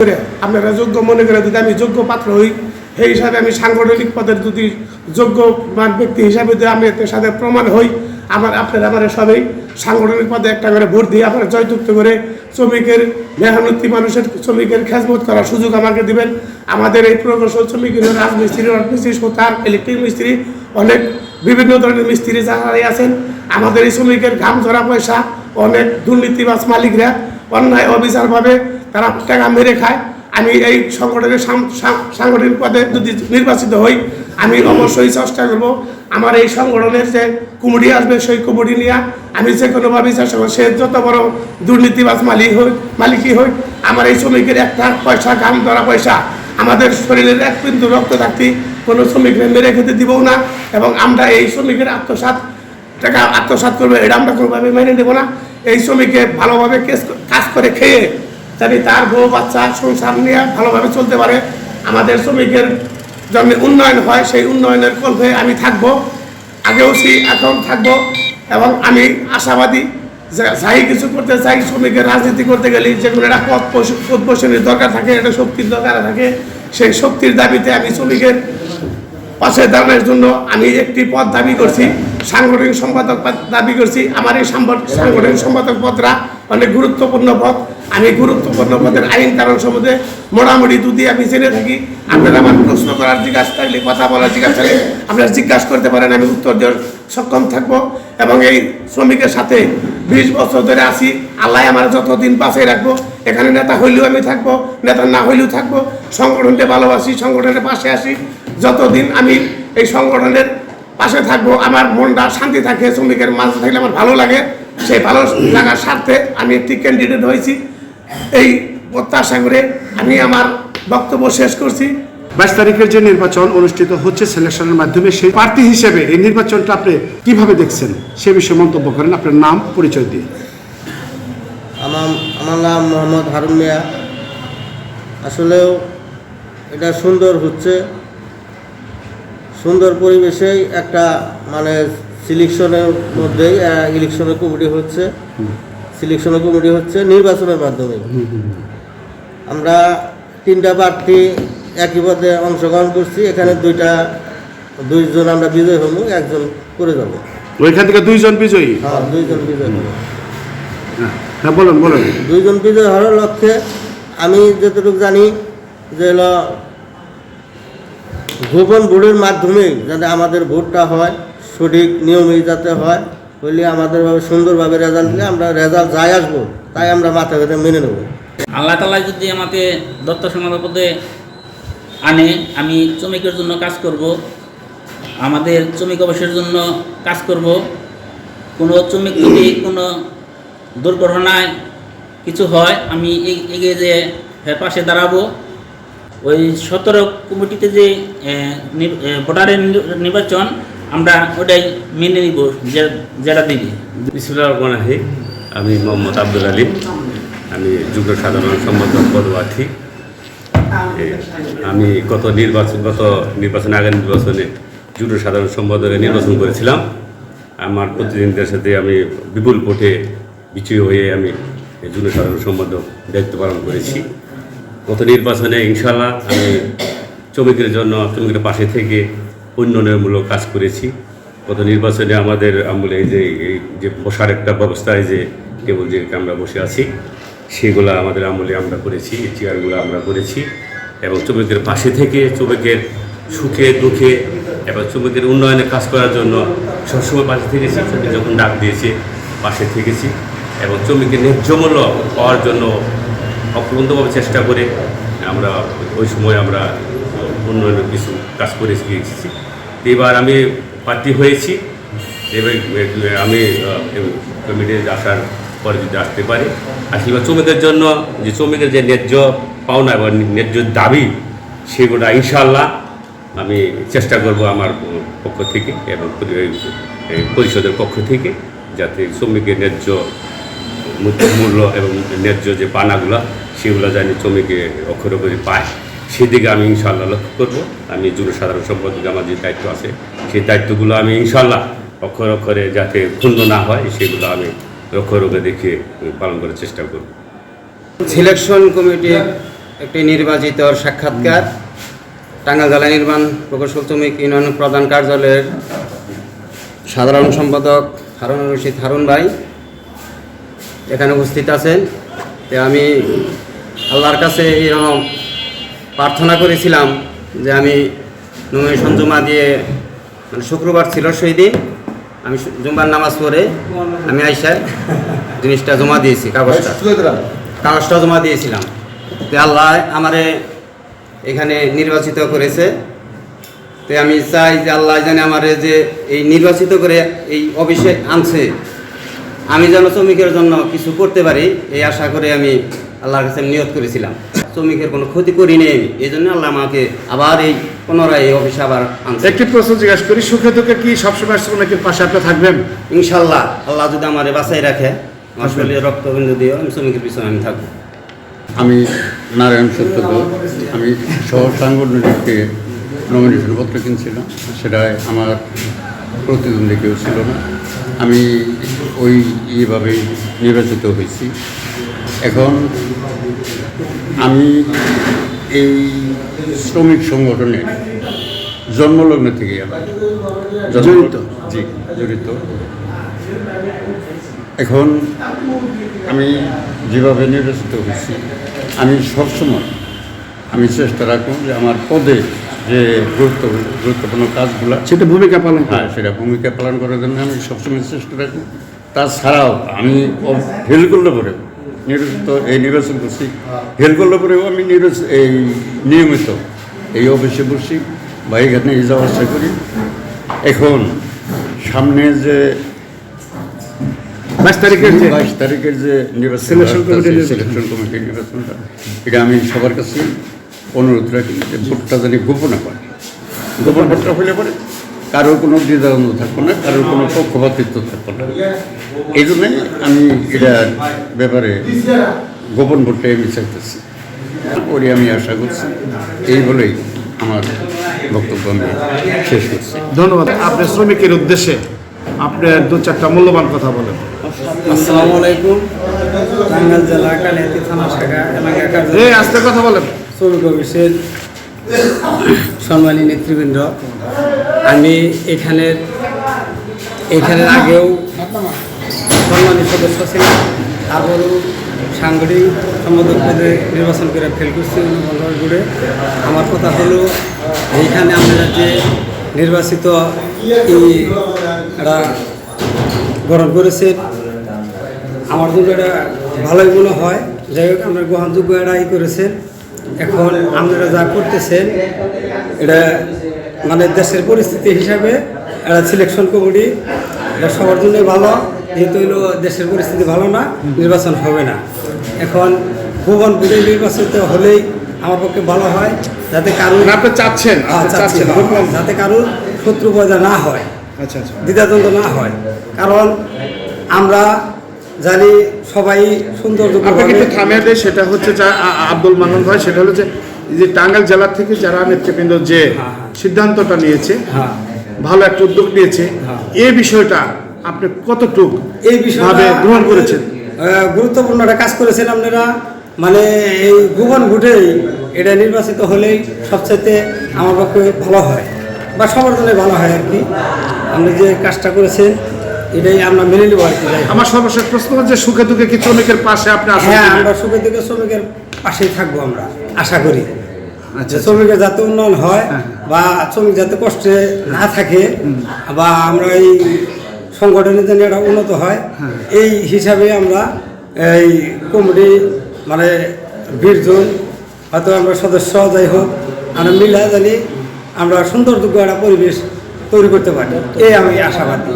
করে আপনারা যোগ্য মনে করে যদি আমি যোগ্য পাত্র হই, সেই হিসাবে আমি সাংগঠনিক পদের যদি যোগ্য ব্যক্তি হিসাবে যদি আমি এর সাথে প্রমাণ হই আমার আপনারা আমার সবাই সাংগঠনিক পদে একটা করে ভোট দিয়ে আপনারা জয়যুক্ত করে শ্রমিকের মেহনতি মানুষের শ্রমিকের খেজমত করার সুযোগ আমাকে দিবেন। আমাদের এই প্রকৌশল শ্রমিকের রাজমিস্ত্রি রাজমিস্ত্রি সোতার, ইলেকট্রিক মিস্ত্রি, অনেক বিভিন্ন ধরনের মিস্ত্রি যারা আছেন, আমাদের এই শ্রমিকের ঘাম ধরা পয়সা, অনেক দুর্নীতিবাজ মালিকরা অন্যায়, অবিচারভাবে তারা টাকা মেরে খায়। আমি এই সংগঠনের সাংগঠনিক পদে যদি নির্বাচিত হই, আমি অবশ্যই চেষ্টা করব আমার এই সংগঠনের যে কমিটি আসবে, সেই কমিটি নিয়ে আমি যে কোনোভাবে চেষ্টা করব। সে যত বড় দুর্নীতিবাজ মালিক হোক মালিকই হোক আমার এই শ্রমিকের একটা পয়সা গাম ধরা পয়সা, আমাদের শরীরের এক বিন্দু রক্ত থাকতে কোনো শ্রমিককে মেরে খেতে দিব না এবং আমরা এই শ্রমিকের আত্মসাৎ, টাকা আত্মসাৎ করবে, এটা আমরা কোনোভাবে মেনে নেব না। এই শ্রমিককে ভালোভাবে কাজ করে খেয়ে যাতে তার বউ বাচ্চা সংসার নিয়ে ভালোভাবে চলতে পারে। আমাদের শ্রমিকের জন্য উন্নয়ন হয়, সেই উন্নয়নের কল্পে আমি থাকব, আগেও সেই এখন থাকব এবং আমি আশাবাদী যাই কিছু করতে চাই, শ্রমিকের রাজনীতি করতে গেলে যে কোনো একটা পথ পদ পোষণের দরকার থাকে, একটা শক্তির দরকার থাকে। সেই শক্তির দাবিতে আমি শ্রমিকের পাশে দাঁড়ানোর জন্য আমি একটি পদ দাবি করছি। সাংগঠনিক সম্পাদক দাবি করছি। আমার এই সাংগঠনিক সম্পাদক পদরা অনেক গুরুত্বপূর্ণ পদ। আমি গুরুত্বপূর্ণ পদের আইন কারণ সম্বন্ধে মোটামুটি দুদি আমি জেনে থাকি। আপনারা আমার প্রশ্ন করার জিজ্ঞাসা থাকলে, কথা বলার জিজ্ঞাসা থাকলে আপনারা জিজ্ঞাসা করতে পারেন, আমি উত্তর দেওয়ার সক্ষম থাকব। এবং এই শ্রমিকের সাথে বিশ বছর ধরে আছি। আল্লাহ আমার যতদিন পাশে রাখব, এখানে নেতা হইলেও আমি থাকব, নেতা না হইলেও থাকব। সংগঠনকে ভালোবাসি, সংগঠনের পাশে আসি। যতদিন আমি এই সংগঠনের পাশে থাকব, আমার মনটা শান্তি থাকে, শ্রমিকের মাঝে থাকলে আমার ভালো লাগে। সেই ভালো লাগার স্বার্থে আমি একটি ক্যান্ডিডেট হয়েছি। এই প্রত্যাশা করে আমি আমার বক্তব্য শেষ করছি। বাইশ তারিখের যে নির্বাচন অনুষ্ঠিত হচ্ছে সিলেকশনের মাধ্যমে সেই প্রার্থী হিসেবে এই নির্বাচনটা আপনি কীভাবে দেখছেন? সে বিষয়ে মন্তব্য করেন আপনার নাম পরিচয় দিয়ে। আমার আমার নাম মোহাম্মদ হারুন মিয়া। আসলেও এটা সুন্দর হচ্ছে। সুন্দর পরিবেশেই একটা মানে সিলেকশনের মধ্যেই ইলেকশনের কমিটি হচ্ছে। সিলেকশনের কমিটি হচ্ছে নির্বাচনের মাধ্যমে। আমরা তিনটা প্রার্থী একই পদে অংশগ্রহণ করছি এখানে দুইটা দুইজন আমরা বিজয় হব একজন করে যাব। ওইখান থেকে দুইজন বিজয়ী? হ্যাঁ দুইজন বিজয় হব। হ্যাঁ হ্যাঁ বলুন বলুন। দুইজন বিজয় হওয়ার লক্ষ্যে আমি যতটুকু জানি যে হলো গোপন ভোটের মাধ্যমেই যাতে আমাদের ভোটটা হয় সঠিক নিয়মেই যাতে হয় হইলে আমাদের ভাবে সুন্দরভাবে রেজাল্ট দিলে আমরা রেজাল্ট যাই আসব, তাই আমরা মাথা ভেতরে মেনে নেব। আল্লাহ তালা যদি আমাকে দত্ত সমাধ পদে আনে, আমি শ্রমিকের জন্য কাজ করব, আমাদের শ্রমিক অবসরের জন্য কাজ করব, কোনো শ্রমিক যদি কোনো দুর্ঘটনায় কিছু হয়, আমি এগিয়ে যে পাশে দাঁড়াবো। ওই সতেরো কমিটিতে যে ভোটারের নির্বাচন আমরা ওটাই মেনে নিব, যে- যেটা দিবি। আমি মোহাম্মদ আব্দুল আলিম। আমি যুগ্ম সাধারণ সম্পাদক পদপ্রার্থী আমি গত নির্বাচন গত নির্বাচন আগের নির্বাচনে যুগ্ম সাধারণ সম্পাদকে নির্বাচন করেছিলাম। আমার প্রতিনিধিদের সাথে আমি বিপুল ভোটে বিজয়ী হয়ে আমি যুগ্ম সাধারণ সম্পাদক দায়িত্ব পালন করেছি। গত নির্বাচনে ইনশাল্লাহ আমি চমিকের জন্য চমিকের পাশে থেকে উন্নয়নমূলক কাজ করেছি। গত নির্বাচনে আমাদের আমলে যে, এই যে বসার একটা ব্যবস্থা, এই যে টেবল যে আমরা বসে আছি, সেগুলো আমাদের আমলে আমরা করেছি চেয়ারগুলো আমরা করেছি এবং শ্রমিকের পাশে থেকে শ্রমিকের সুখে, দুঃখে এবং শ্রমিকের উন্নয়নে কাজ করার জন্য সবসময় পাশে থেকেছি। শ্রমিক যখন ডাক দিয়েছে, পাশে থেকেছি এবং শ্রমিকের ন্যায্য মূল্য পাওয়ার জন্য অক্লান্তভাবে চেষ্টা করে আমরা ওই সময় আমরা উন্নয়নের কিছু কাজ করে গিয়েছি। এবার আমি প্রার্থী হয়েছি। এবার আমি কমিটিতে আসার পরে যদি আসতে পারি, আসলে শ্রমিকের জন্য যে শ্রমিকের যে ন্যায্য পাওনা বা ন্যায্য দাবি, সেগুলো ইনশাল্লাহ আমি চেষ্টা করব আমার পক্ষ থেকে এবং পরিষদের পক্ষ থেকে যাতে শ্রমিকের ন্যায্য মূল্য এবং ন্যায্য যে পানাগুলো, সেগুলো জানি শ্রমিকের অক্ষর করে পায়। সেদিকে আমি ইনশাল্লাহ লক্ষ্য করব। আমি যুব সাধারণ সম্পাদক আমার যে দায়িত্ব আছে, সেই দায়িত্বগুলো আমি ইনশাল্লাহ অক্ষর অক্ষরে যাতে ক্ষুণ্ণ না হয়, সেগুলো আমি অক্ষর দেখে পালন করার চেষ্টা করব। সিলেকশন কমিটি একটি নির্বাচিত সাক্ষাৎকার। টাঙ্গাইল জেলা নির্মাণ প্রকৌশল শ্রমিক ইউনিয়ন প্রধান কার্যালয়ের সাধারণ সম্পাদক হারুন রশিদ হারুন ভাই এখানে উপস্থিত আছেন। আমি আল্লাহর কাছে এরকম প্রার্থনা করেছিলাম যে আমি নমিনেশন জমা দিয়ে মানে শুক্রবার ছিল সেই দিন আমি জুম্বার নামাজ পড়ে আমি আইসায় জিনিসটা জমা দিয়েছি কাগজটা। কাগজটা জমা দিয়েছিলাম। তো আল্লাহ আমারে এখানে নির্বাচিত করেছে। তো আমি চাই যে আল্লাহ জানে আমারে যে এই নির্বাচিত করে এই অফিসে আনছে। আমি যেন শ্রমিকের জন্য কিছু করতে পারি এই আশা করে আমি আল্লাহর কাছে নিয়ত করেছিলাম। শ্রমিকের কোনো ক্ষতি করিনি আমি। এই জন্য আল্লাহ আমাকে আবার এই পুনরায় এই অফিসে আবার আনছে একটি প্রশ্ন জিজ্ঞাসা করি সুখে দুঃখে কি সবসময় শ্রমিকের পাশে আপনি থাকবেন? ইনশাল্লাহ আল্লাহ যদি আমার বাঁচাই রাখে আমার শরীরে রক্তবিন্দু দিয়ে আমি শ্রমিকের পিছনে আমি থাকব। আমি নারায়ণ সত্যদেব আমি সহ সাংগঠনিককে নমিনেশন পত্র কিনছিলাম সেটায় আমার প্রতিদ্বন্দ্বী কেউ ছিল না। আমি ওই ইয়েভাবেই নির্বাচিত হয়েছি। এখন আমি এই শ্রমিক সংগঠনের জন্মলগ্ন থেকে আমি জন্ম- জড়িত? জি জড়িত। এখন আমি যেভাবে নির্বাচিত হয়েছি আমি সবসময় আমি চেষ্টা রাখব যে আমার পদে যে গুরুত্ব গুরুত্বপূর্ণ কাজগুলো সেটা ভূমিকা পালন হ্যাঁ করে সেটা ভূমিকা পালন করার জন্য আমি সবসময় চেষ্টা রাখব। তাছাড়াও আমি ফেল করলে পরেও নির্বাচিত এই নির্বাচন করছি। করলে পরেও আমি নির্বাচন এই নিয়মিত এই অফিসে বসি বা এখানে যাওয়া আসা করি। এখন সামনে যে বাইশ তারিখের যে বাইশ তারিখের যে নির্বাচন সিলেকশন কমিটির নির্বাচনটা এটা আমি সবার কাছে অনুরোধ রাখি যে ভোটটা জানি গোপনে করে গোপন ভোটটা হলে পরে? কারোর কোনো দ্বিধাদ্বন্দ্ব থাকব না কারোর কোনো পক্ষপাতিত্ব থাকব না। এই জন্যে আমি এটার ব্যাপারে গোপন করতে আমি চাইতেছি। ওরই আমি আশা করছি এই বলেই আমার বক্তব্য আমি শেষ করছি। ধন্যবাদ। আপনি শ্রমিকের উদ্দেশ্যে আপনার দু চারটা মূল্যবান কথা বলেন। আসসালামু আলাইকুম। টাঙ্গাইল জেলা কালিয়াতি থানা শাখা এলাকার এই আস্তে কথা বলেন। শ্রমিক অফিসের সম্মানী নেতৃবৃন্দ আমি এখানের এখানের আগেও সম্মানী সদস্য ছিলাম। তারপরেও সাংগঠনিক সম্পাদক পদে নির্বাচন করে ফেল করছি ঘুরে আমার কথা হলো, এইখানে আমরা যে নির্বাচিত একটা গ্রহণ করেছেন, আমার জন্য এটা ভালোই মনে হয়। যাই হোক, আপনার গ্রহণযোগ্য এটা ই করেছেন। এখন আপনারা যা করতেছেন, এটা মানে দেশের পরিস্থিতি হিসাবে একটা সিলেকশন কমিটি এটা সবার জন্যই ভালো যেহেতু হইল দেশের পরিস্থিতি ভালো না নির্বাচন হবে না। এখন ভুবন বুড়ে নির্বাচিত হলেই আমার পক্ষে ভালো হয় যাতে কারোর না, আপনি চাচ্ছেন হ্যাঁ, চাচ্ছেন হ্যাঁ, যাতে কারোর শত্রু পয়দা না হয় আচ্ছা আচ্ছা। দ্বিধাদ্বন্দ্ব না হয়। কারণ আমরা জানি সবাই সুন্দর আপনাকে একটু থামিয়ে দেয় সেটা হচ্ছে যা আব্দুল মান্নান ভাই সেটা হচ্ছে যে টাঙ্গাইল জেলা থেকে যারা নেতৃবৃন্দ যে হ্যাঁ। সিদ্ধান্তটা নিয়েছে হ্যাঁ। ভালো একটা উদ্যোগ নিয়েছে। হ্যাঁ। এই বিষয়টা আপনি কতটুকু এই বিষয়টা ভাবে গ্রহণ করেছেন? গুরুত্বপূর্ণ একটা কাজ করেছেন আপনারা। মানে এই ভুবন ভোটেই এটা নির্বাচিত হলেই সবচাইতে আমার পক্ষে ভালো হয় বা সবার জন্য ভালো হয় আর কি। আপনি যে কাজটা করেছেন এটাই আমরা মেনে নেব আর কি আমার সর্বশেষ প্রশ্ন হচ্ছে সুখে দুঃখে কি শ্রমিকের পাশে আপনি হ্যাঁ আমরা সুখে দিকে শ্রমিকের পাশেই থাকব আমরা আশা করি। আচ্ছা, শ্রমিকের যাতে উন্নয়ন হয়। বা শ্রমিক যাতে কষ্টে না থাকে বা আমরা এই সংগঠনের জন্য এটা উন্নত হয়, এই হিসাবে আমরা এই কমিটি মানে বীরজন হয়তো আমরা সদস্য যাই হোক, আমরা মিলা জানি আমরা সুন্দরযোগ্য একটা পরিবেশ তৈরি করতে পারি। এই আমি আশাবাদী।